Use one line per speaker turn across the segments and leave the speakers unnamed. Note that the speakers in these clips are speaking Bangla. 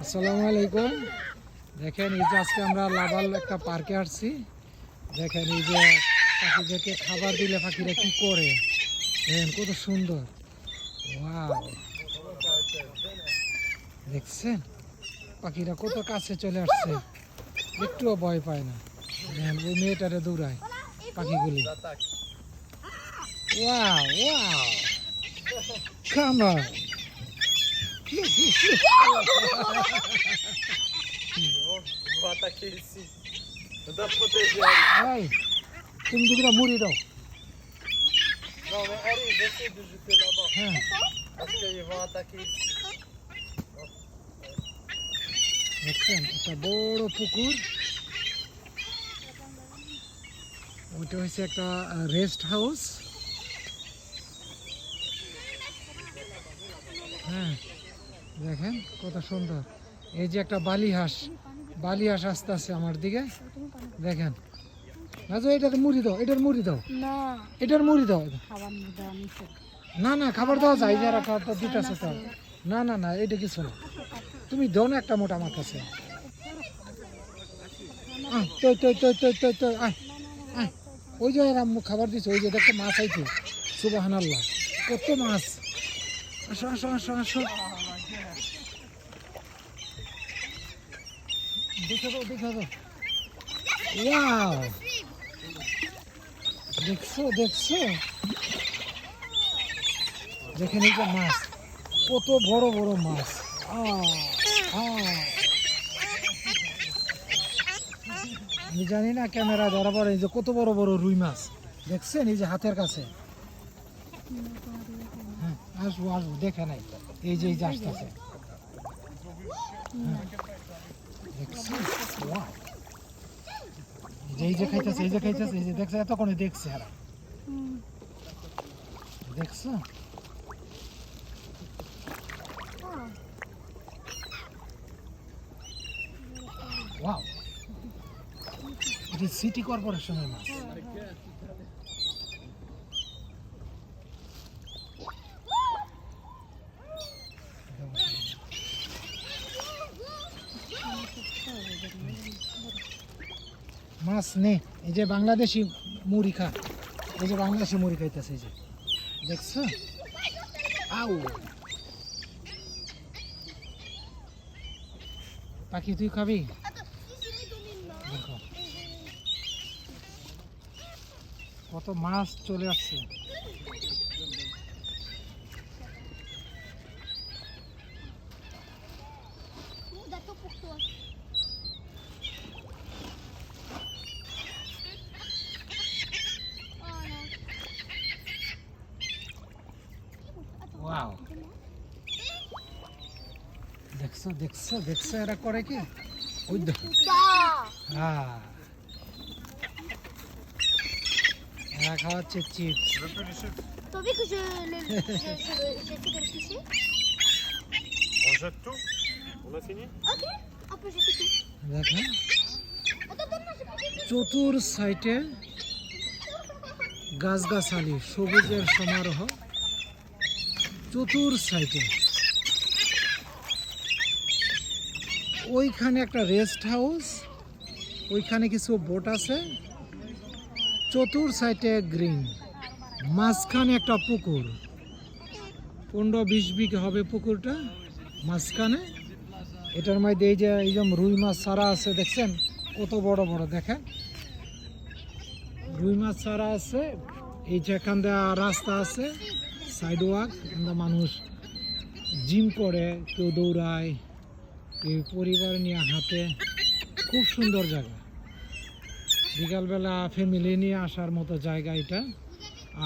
আসসালামু আলাইকুম। দেখেন, এই যে আজকে আমরা লাভাল একটা পার্কে আসছি। দেখেন, এই যে পাখিদেরকে খাবার দিলে পাখিরা কি করে? দেখেন, কত সুন্দর। দেখছেন? পাখিরা কত কাছে চলে আসছে। একটুও ভয় পায় না। দেখেন, ওই মেয়েটারে দৌড়ায় পাখিগুলি। ওয়া wow. Come on. Look, look, look.
Ils vont attaquer ici. On doit protéger Ali.
Hey, তুমি দুগুলা মুড়ি দাও
Non, mais allez, j'essaie de jeter là-bas.
হ্যাঁ
Parce qu'ils vont attaquer ici.
দেখছেন একটা বড় পুকুর ওইটা হচ্ছে একটা রেস্ট হাউস হ্যাঁ দেখেন কত সুন্দর। এই যে একটা বালি হাঁস বালি হাঁস আসতে আসছে আমার দিকে। দেখেন। রাজু এটার মুড়ি দাও এটার মুড়ি দাও। এটার মুড়ি দাও। না না খাবার দেওয়া যায় যারা খাবার দিতে আছে তো না না না এটা কিছু না। তুমি দাও না একটা মোটা আমার কাছে। ওই যে এরা খাবার দিচ্ছে ওই যে দেখো মাছ আইছে। সুবাহান আল্লাহ কত মাছ। আসো আসো আসো আসো। দেখে দেখে দেখছ দেখছ? এই যে মাছ। কত বড় বড় মাছ। আমি জানি না ক্যামেরা ধরা পড়ে যে কত বড় বড় রুই মাছ। দেখছেন এই যে হাতের কাছে? হ্যাঁ আসব আসব, দেখে নাই। এই যে এই যে। এই যে খাইতেছে, এই যে খাইতেছে, এই যে দেখছে, এতক্ষণে দেখছে এরা। দেখছ? সিটি কর্পোরেশনের মাছ। মাছ নে এই যে বাংলাদেশি মুড়ি খা এই যে বাংলাদেশি মুড়ি খাইতেছে এই যে। দেখছ? আউ। পাখি, তুই খাবি? কত মাছ চলে আসছে। দেখছ করে কি? ওই হ্যাঁ। এরা খাওয়াচ্ছে চিপস। চতুর সাইটে গাছ গাছালি সবুজের সমারোহ। চতুর সাইটে। ওইখানে একটা রেস্ট হাউস ওইখানে কিছু বোট আছে। চতুর সাইডে গ্রিন মাঝখানে একটা পুকুর। পনেরো বিশ বিঘে হবে পুকুরটা, মাঝখানে। এটার মধ্যে এই যে এই যে রুই মাছ ছাড়া আছে, দেখছেন? কত বড় বড়, দেখেন? রুই মাছ ছাড়া আছে, এই যে এখান রাস্তা আছে সাইড ওয়াক মানুষ জিম করে, কেউ দৌড়ায়। কেউ পরিবার নিয়ে হাঁটে। খুব সুন্দর জায়গা। বিকালবেলা ফ্যামিলি নিয়ে আসার মতো জায়গা এটা।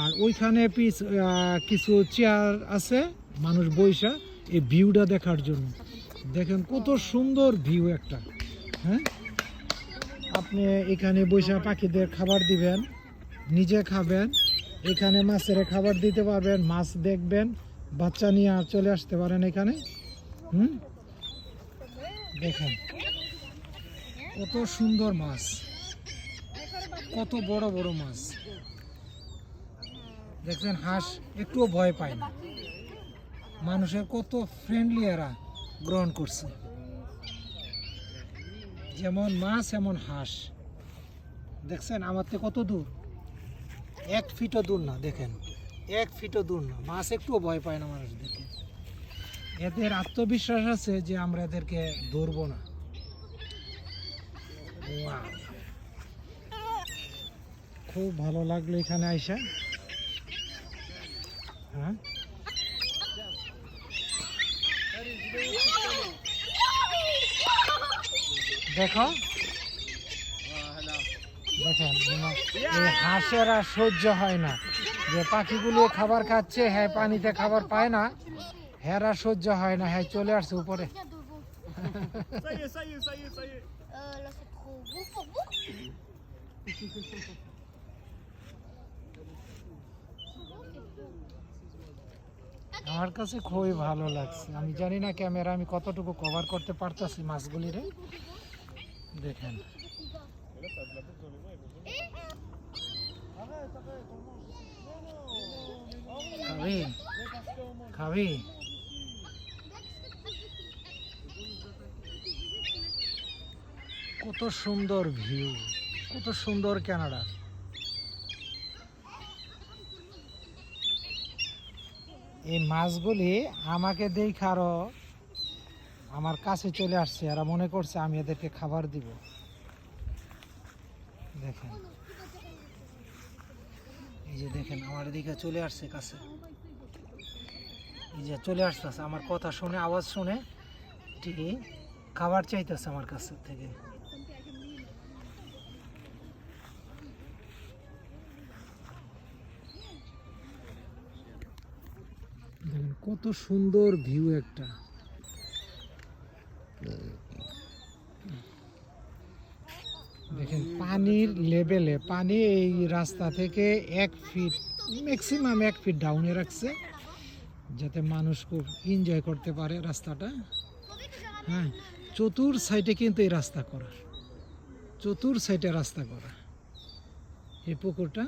আর ওইখানে পিস কিছু চেয়ার আছে, মানুষ বৈশা এই ভিউটা দেখার জন্য। দেখেন কত সুন্দর ভিউ একটা। হ্যাঁ? আপনি এখানে বৈশা পাখিদের খাবার দিবেন, নিজে খাবেন, এখানে মাছের খাবার দিতে পারবেন, মাছ দেখবেন, বাচ্চা নিয়ে চলে আসতে পারেন এখানে। হুম? দেখেন, কত সুন্দর মাছ। কত বড় বড় মাছ। দেখছেন, হাঁস একটুও ভয় পায় না। মানুষের কত ফ্রেন্ডলি এরা গ্রহণ করছে। যেমন মাছ, এমন হাঁস। দেখছেন, আমার থেকে কত দূর? এক ফিটও দূর না, দেখেন। এক ফিটও দূর না। মাছ একটুও ভয় পায় না মানুষ দেখে এদের আত্মবিশ্বাস আছে যে আমরা এদেরকে ধরবো না। খুব ভালো লাগল এখানে আইসা। হ্যাঁ? দেখো। দেখেন হাঁসের আর সহ্য হয় না। যে পাখিগুলো খাবার খাচ্ছে হ্যাঁ পানিতে খাবার পায় না। হ্যাঁ আর সহ্য হয় না। হ্যাঁ চলে আসছে উপরে. আমার কাছে খুবই ভালো লাগছে। আমি জানি না ক্যামেরা আমি কতটুকু কভার করতে পারতাছি মাছগুলিরে। দেখেন। খাবি? খাবি? কত সুন্দর ভিউ, কত সুন্দর কানাডা এই মাছগুলি আমাকে দেখে আরও আমার কাছে চলে আসছে, এরা মনে করছে আমি এদেরকে খাবার দিব। দেখেন। এই যে দেখেন, আমার এদিকে চলে আসছে কাছে। এই যে চলে আসতেছে, আমার কথা শুনে, আওয়াজ শুনে ঠিকই খাবার চাইতেছে আমার কাছ থেকে। দেখেন, কত সুন্দর ভিউ একটা। দেখেন, পানির লেভেলে পানি এই রাস্তা থেকে এক ফিট ম্যাক্সিমাম এক ফিট ডাউনে রাখছে, যাতে মানুষ খুব এনজয় করতে পারে রাস্তাটা। হ্যাঁ চতুর সাইডে কিন্তু এই রাস্তা করা। চতুর সাইডে রাস্তা করা। এই পুকুরটা,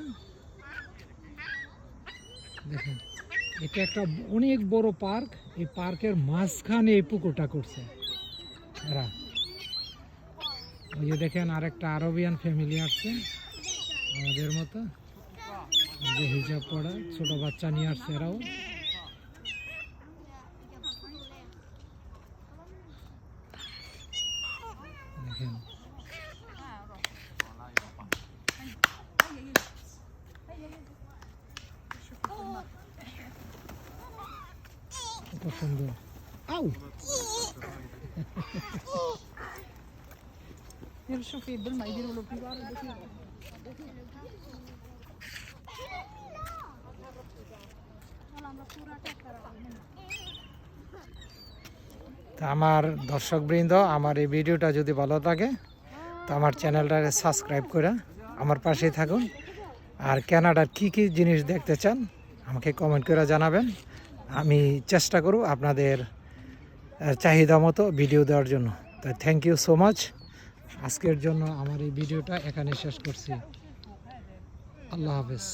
দেখেন এটা একটা অনেক বড় পার্ক। এই পার্কের মাঝখানে এই পুকুরটা করছে। এরা ওই যে দেখেন আরেকটা আরবিয়ান ফ্যামিলি আসছে। আমাদের মতো। যে হিজাব পড়া ছোট বাচ্চা নিয়ে আসছে এরাও দেখেন কত সুন্দর আউ
شوفي بالما يديروا له كبار
তা আমার দর্শকবৃন্দ আমার এই ভিডিওটা যদি ভালো লাগে তো আমার চ্যানেলটাকে সাবস্ক্রাইব করে আমার পাশেই থাকুন আর ক্যানাডার কি কি জিনিস দেখতে চান আমাকে কমেন্ট করে জানাবেন আমি চেষ্টা করব আপনাদের চাহিদা মতো ভিডিও দেওয়ার জন্য। তাই থ্যাংক ইউ সো মাচ আজকের জন্য আমার এই ভিডিওটা এখানে শেষ করছি। আল্লাহ হাফেজ।